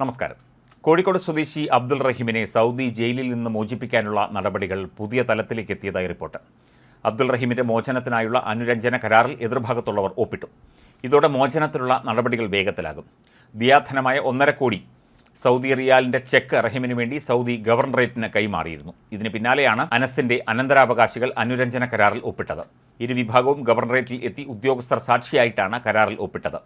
നമസ്കാരം. കോഴിക്കോട് സ്വദേശി അബ്ദുൾ റഹീമിനെ സൗദി ജയിലിൽ നിന്ന് മോചിപ്പിക്കാനുള്ള നടപടികൾ പുതിയ തലത്തിലേക്ക് എത്തിയതായി റിപ്പോർട്ട്. അബ്ദുൾ റഹീമിന്റെ മോചനത്തിനായുള്ള അനുരഞ്ജന കരാറിൽ എതിർഭാഗത്തുള്ളവർ ഒപ്പിട്ടു. ഇതോടെ മോചനത്തിനുള്ള നടപടികൾ വേഗത്തിലാകും. ദിയാധനമായ ഒന്നര കോടി സൗദി റിയാലിന്റെ ചെക്ക് റഹീമിന് വേണ്ടി സൗദി ഗവർണറേറ്റിന് കൈമാറിയിരുന്നു. ഇതിന് പിന്നാലെയാണ് അനസിന്റെ അനന്തരാവകാശികൾ അനുരഞ്ജന കരാറിൽ ഒപ്പിട്ടത്. ഇരു വിഭാഗവും ഗവർണറേറ്റിൽ എത്തി ഉദ്യോഗസ്ഥർ സാക്ഷിയായിട്ടാണ് കരാറിൽ ഒപ്പിട്ടത്.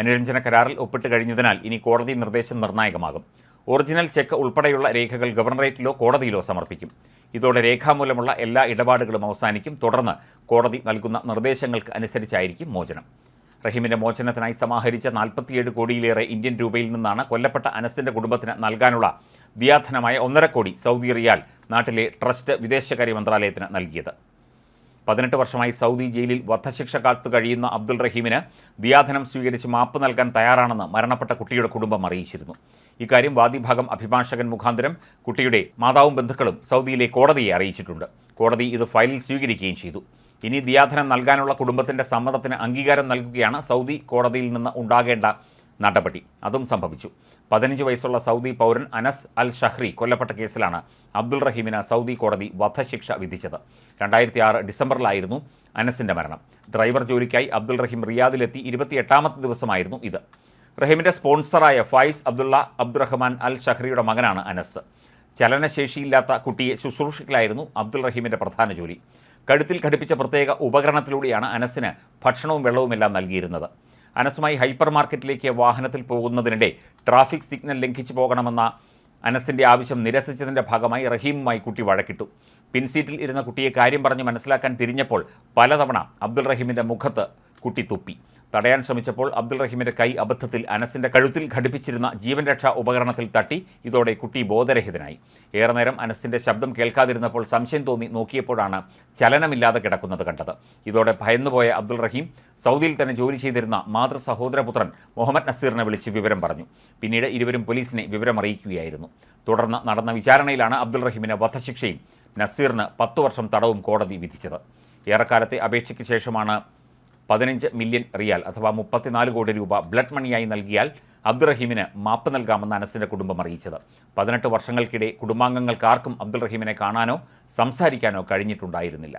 അനുരഞ്ജന കരാറിൽ ഒപ്പിട്ട് കഴിഞ്ഞതിനാൽ ഇനി കോടതി നിർദ്ദേശം നിർണായകമാകും. ഒറിജിനൽ ചെക്ക് ഉൾപ്പെടെയുള്ള രേഖകൾ ഗവർണറേറ്റിലോ കോടതിയിലോ സമർപ്പിക്കും. ഇതോടെ രേഖാമൂലമുള്ള എല്ലാ ഇടപാടുകളും അവസാനിക്കും. തുടർന്ന് കോടതി നൽകുന്ന നിർദ്ദേശങ്ങൾക്ക് അനുസരിച്ചായിരിക്കും മോചനം. റഹീമിന്റെ മോചനത്തിനായി സമാഹരിച്ച നാൽപ്പത്തിയേഴ് കോടിയിലേറെ ഇന്ത്യൻ രൂപയിൽ നിന്നാണ് കൊല്ലപ്പെട്ട അനസിന്റെ കുടുംബത്തിന് നൽകാനുള്ള ദിയാധനമായ ഒന്നര കോടി സൗദി റിയാൽ നാട്ടിലെ ട്രസ്റ്റ് വിദേശകാര്യ മന്ത്രാലയത്തിന് നൽകിയത്. പതിനെട്ട് വർഷമായി സൗദി ജയിലിൽ വധശിക്ഷ കാത്തു കഴിയുന്ന അബ്ദുൾ റഹീമിന് ദിയാധനം സ്വീകരിച്ച് മാപ്പ് നൽകാൻ തയ്യാറാണെന്ന് മരണപ്പെട്ട കുട്ടിയുടെ കുടുംബം അറിയിച്ചിരുന്നു. ഇക്കാര്യം വാദിഭാഗം അഭിഭാഷകൻ മുഖാന്തരം കുട്ടിയുടെ മാതാവും ബന്ധുക്കളും സൗദിയിലെ കോടതിയെ അറിയിച്ചിട്ടുണ്ട്. കോടതി ഇത് ഫയലിൽ സ്വീകരിക്കുകയും ചെയ്തു. ഇനി ദിയാധനം നൽകാനുള്ള കുടുംബത്തിന്റെ സമ്മതത്തിന് അംഗീകാരം നൽകുകയാണ് സൗദി കോടതിയിൽ നിന്ന് ഉണ്ടാകേണ്ട നടപടി അതും സംഭവിച്ചു. പതിനഞ്ച് വയസ്സുള്ള സൗദി പൗരൻ അനസ് അൽ ഷഹ്രി കൊല്ലപ്പെട്ട കേസിലാണ് അബ്ദുൾ റഹീമിന് സൗദി കോടതി വധശിക്ഷ വിധിച്ചത്. രണ്ടായിരത്തി ആറ് ഡിസംബറിലായിരുന്നു അനസിന്റെ മരണം. ഡ്രൈവർ ജോലിക്കായി അബ്ദുൾ റഹീം റിയാദിലെത്തി ഇരുപത്തിയെട്ടാമത്തെ ദിവസമായിരുന്നു ഇത്. റഹീമിന്റെ സ്പോൺസറായ ഫായിസ് അബ്ദുള്ള അബ്ദുറഹ്മാൻ അൽ ഷഹ്രിയുടെ മകനാണ് അനസ്. ചലനശേഷിയില്ലാത്ത കുട്ടിയെ ശുശ്രൂഷിക്കലായിരുന്നു അബ്ദുൾ റഹീമിന്റെ പ്രധാന ജോലി. കഴുത്തിൽ ഘടിപ്പിച്ച പ്രത്യേക ഉപകരണത്തിലൂടെയാണ് അനസിന് ഭക്ഷണവും വെള്ളവുമെല്ലാം നൽകിയിരുന്നത്. അനസുമായി ഹൈപ്പർ മാർക്കറ്റിലേക്ക് വാഹനത്തിൽ പോകുന്നതിനിടെ ട്രാഫിക് സിഗ്നൽ ലംഘിച്ചു പോകണമെന്ന അനസിന്റെ ആവശ്യം നിരസിച്ചതിന്റെ ഭാഗമായി റഹീമുമായി കുട്ടി വഴക്കിട്ടു. പിൻസീറ്റിൽ ഇരുന്ന കുട്ടിയെ കാര്യം പറഞ്ഞ് മനസ്സിലാക്കാൻ തിരിഞ്ഞപ്പോൾ പലതവണ അബ്ദുൾ റഹീമിന്റെ മുഖത്ത് കുട്ടി തുപ്പി. തടയാൻ ശ്രമിച്ചപ്പോൾ അബ്ദുൾ റഹീമിന്റെ കൈ അബദ്ധത്തിൽ അനസിന്റെ കഴുത്തിൽ ഘടിപ്പിച്ചിരുന്ന ജീവൻ രക്ഷാ ഉപകരണത്തിൽ തട്ടി. ഇതോടെ കുട്ടി ബോധരഹിതനായി. ഏറെ നേരം അനസിന്റെ ശബ്ദം കേൾക്കാതിരുന്നപ്പോൾ സംശയം തോന്നി നോക്കിയപ്പോഴാണ് ചലനമില്ലാതെ കിടക്കുന്നത് കണ്ടത്. ഇതോടെ ഭയന്നുപോയ അബ്ദുൾ റഹീം സൗദിയിൽ തന്നെ ജോലി ചെയ്തിരുന്ന മാതൃ സഹോദരപുത്രൻ മുഹമ്മദ് നസീറിനെ വിളിച്ച് വിവരം പറഞ്ഞു. പിന്നീട് ഇരുവരും പോലീസിനെ വിവരമറിയിക്കുകയായിരുന്നു. തുടർന്ന് നടന്ന വിചാരണയിലാണ് അബ്ദുൾ റഹീമിന് വധശിക്ഷയും നസീറിന് പത്തു വർഷം തടവും കോടതി വിധിച്ചത്. ഏറെക്കാലത്തെ അപേക്ഷയ്ക്ക് ശേഷമാണ് പതിനഞ്ച് മില്യൺ റിയാൽ അഥവാ മുപ്പത്തിനാല് കോടി രൂപ ബ്ലഡ് മണിയായി നൽകിയാൽ അബ്ദുറഹീമിന് മാപ്പ് നൽകാമെന്ന് അനസിന്റെ കുടുംബം അറിയിച്ചത്. പതിനെട്ട് വർഷങ്ങൾക്കിടെ കുടുംബാംഗങ്ങൾക്ക് ആർക്കും അബ്ദുൾ റഹീമിനെ കാണാനോ സംസാരിക്കാനോ കഴിഞ്ഞിട്ടുണ്ടായിരുന്നില്ല.